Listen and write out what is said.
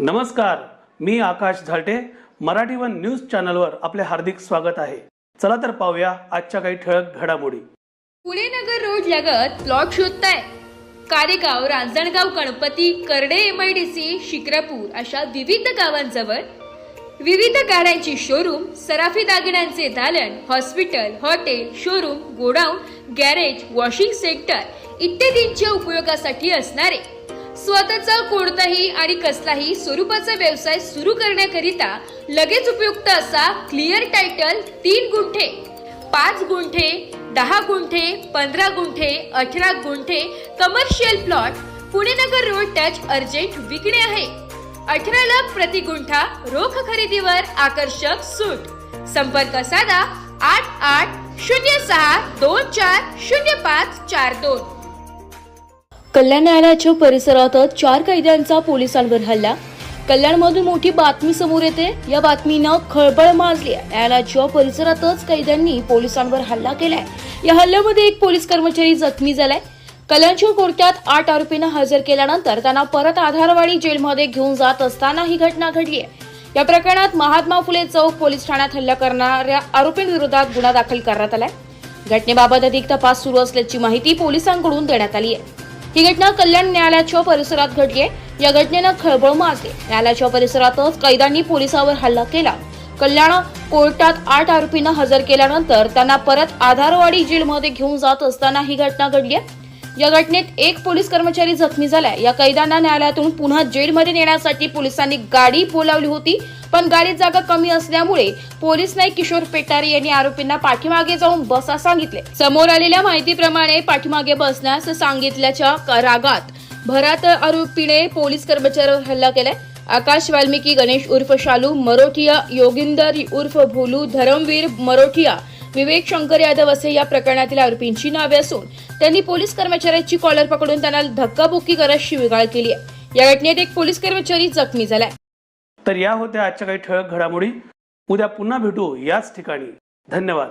नमस्कार मी Akash Zalte. Marathi one news चॅनलवर आपले हार्दिक स्वागत आहे. चला तर पाहूया आजच्या काही ठळक घडामोडी. पुणे नगर रोड लगत प्लॉट शोधताय. कारेगाव रांजणगाव गणपती करडे सी शिक्रापूर अशा विविध गावांजवळ विविध गाड्यांची शोरूम सराफी दागिन्यांचे दालन hospital hotel showroom godown garage washing centre इत्यादींच्या उपयोगासाठी असणारे. स्वतःचा कोणताही आणि कसलाही स्वरूपाचा व्यवसाय सुरू करण्याकरिता लगेच उपयुक्त असा क्लिअर टायटल तीन गुंठे. पाच गुंठे दहा गुंठे पंधरा गुंठे अठरा गुंठे commercial plot Pune Nagar road touch urgent विकणे आहे. अठरा लाख प्रति गुंठा रोख खरेदीवर आकर्षक सूट. संपर्क साधा आठ आठ शून्य सहा दोन चार शून्य पाच चार दोन. कल्याण न्यायालयाच्या परिसरातच चार कैद्यांचा पोलिसांवर हल्ला. कल्याणमधून मोठी बातमी समोर येते. या बातमीनं खळबळ माजली आहे. न्यायालयाच्या परिसरातच कैद्यांनी पोलिसांवर हल्ला केलाय. या हल्ल्यामध्ये एक पोलीस कर्मचारी जखमी झालाय. कल्याणच्या कोर्टात आठ आरोपींना हजर केल्यानंतर त्यांना परत आधारवाडी जेलमध्ये घेऊन जात असताना ही घटना घडली आहे. या प्रकरणात महात्मा फुले चौक पोलीस ठाण्यात हल्ला करणाऱ्या आरोपींविरोधात गुन्हा दाखल करण्यात आलाय. घटनेबाबत अधिक तपास सुरू असल्याची माहिती पोलिसांकडून देण्यात आली आहे. ही घटना कल्याण न्यायालयाच्या परिसरात घडली आहे. या घटनेनं खळबळ माजली. न्यायालयाच्या परिसरातच कैद्यांनी पोलिसावर हल्ला केला. कल्याण कोर्टात आठ आरोपींना हजर केल्यानंतर त्यांना परत आधारवाडी जेलमध्ये घेऊन जात असताना ही घटना घडली आहे. या घटनेत एक पोलीस कर्मचारी जखमी झालाय या कैद्यांना न्यायालयातून पुन्हा जेलमध्ये नेण्यासाठी पोलिसांनी गाडी बोलावली होती पण गाडीत जागा कमी असल्यामुळे पोलीस नाईक किशोर पेटारे यांनी आरोपींना पाठीमागे जाऊन बसा सांगितले. समोर आलेल्या माहितीप्रमाणे पाठीमागे बसण्यास सांगितल्याच्या रागात भरात आरोपीने पोलीस कर्मचाऱ्यावर हल्ला केलाय. आकाश वाल्मिकी गणेश उर्फ शालू मरोठिया योगिंदर उर्फ भोलू धरमवीर मरोठिया विवेक शंकर यादव असे या प्रकरणातील आरोपींची नावे असून त्यांनी पोलीस कर्मचाऱ्याची कॉलर पकडून त्यांना धक्काबुक्की करत शिवीगाळ केली आहे. या घटनेत एक पोलीस कर्मचारी जखमी झालाय तर या होत्या आजच्या काही ठळक घडामोडी. उद्या पुन्हा भेटू याच ठिकाणी. धन्यवाद.